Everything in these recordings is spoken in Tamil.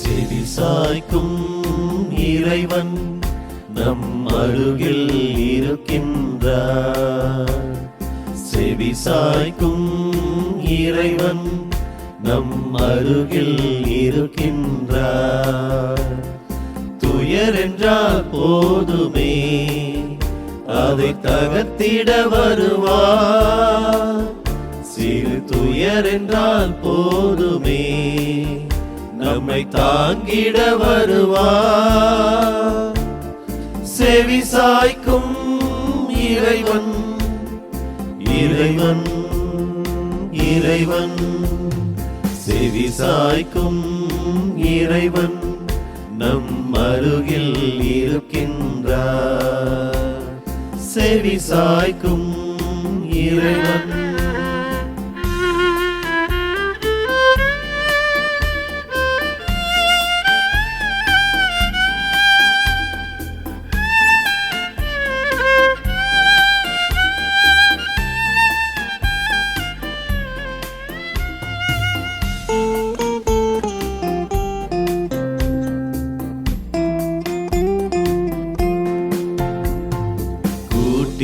செவி சாய்க்கும் இறைவன் நம் அருகில் இருக்கின்றார். செவி சாய்க்கும் இறைவன் நம் அருகில் இருக்கின்றார். துயர் என்றால் போதுமே அதை தகத்திட வருவார். சிறு துயர் என்றால் போதுமே நம்மை தாங்கிட வருவார். செவி சாய்க்கும் இறைவன். இறைவன் இறைவன். செவி சாய்க்கும் இறைவன் நம் அருகில் இருக்கின்றார். செவி சாய்க்கும் இறைவன்.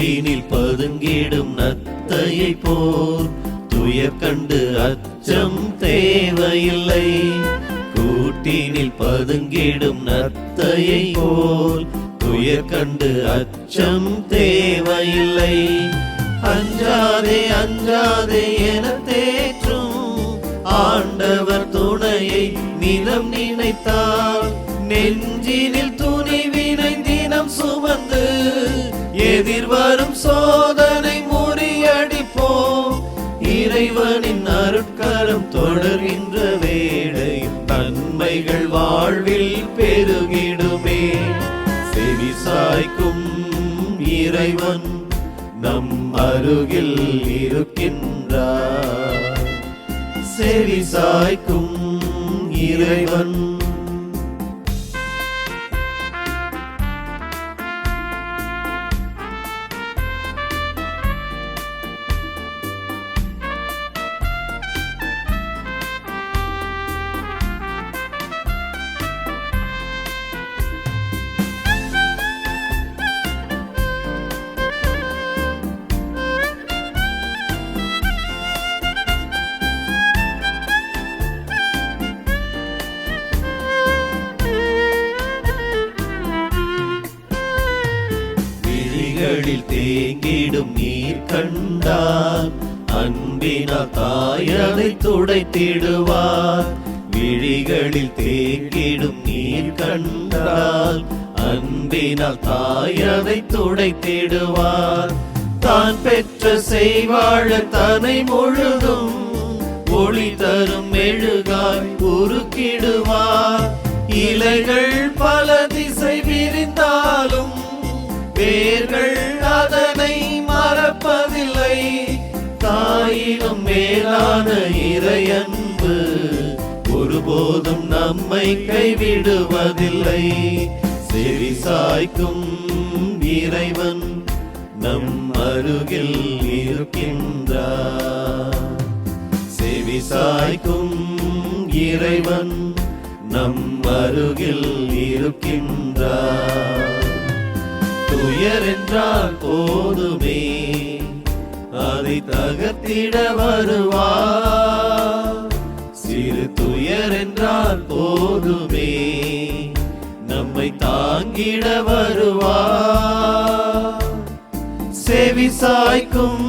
தீனில் பதுங்கிடும் நத்தையை போர் துயர் கண்டு அச்சம் தேவையில்லை. கூட்டினில் பதுங்கிடும் நத்தையை போல் துயர் கண்டு அச்சம் தேவையில்லை. அஞ்சாதே அஞ்சாதே என தேற்றும் ஆண்டவர் துணையை நிலம் நினைத்தால் நெஞ்சினில் எதிர்வரும் சோதனை முறியடிப்போம். இறைவனின் அருட்கரம் தொடர்கின்ற வேடையும் தன்மைகள் வாழ்வில் பெருகிடுமே. செவி சாய்க்கும் இறைவன் நம் அருகில் இருக்கின்றார். செவி சாய்க்கும் இறைவன் கண்களில் தேங்கிடும் நீர் கண்டால் அன்பினா தாயதை துடைத்திடுவார். விழிகளில் தேங்கிடும் நீர் கண்டால் அன்பினால் தாயதை துடைத்திடுவார். தான் பெற்ற செய்வாழ தனை முழுதும் ஒளி தரும் மெழுகாய் உருக்கிடுவார். இலைகள் பல திசை விரிந்தார் வேர்கள் அதனை மறப்பதில்லை. தாயினும் மேலான இறையன்பு ஒருபோதும் நம்மை கைவிடுவதில்லை. செவி சாய்க்கும் இறைவன் நம் அருகில் இருக்கின்றார். செவி சாய்க்கும் இறைவன் நம் அருகில் இருக்கின்றார். பெயர் என்றால் போதுமே. அதை தகர்த்திட வருவார் சிறு துயர் என்றால் போதுமே. நம்மை தாங்கிட வருவார் செவி சாய்க்கும்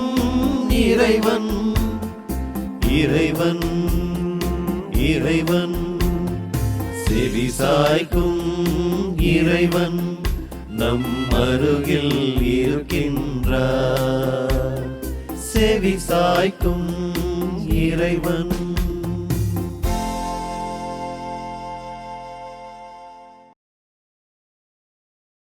இறைவன் இறைவன் இறைவன். செவி சாய்க்கும் இறைவன். நம் அருகில் இருக்கின்றார். செவி சாய்க்கும் இறைவன்.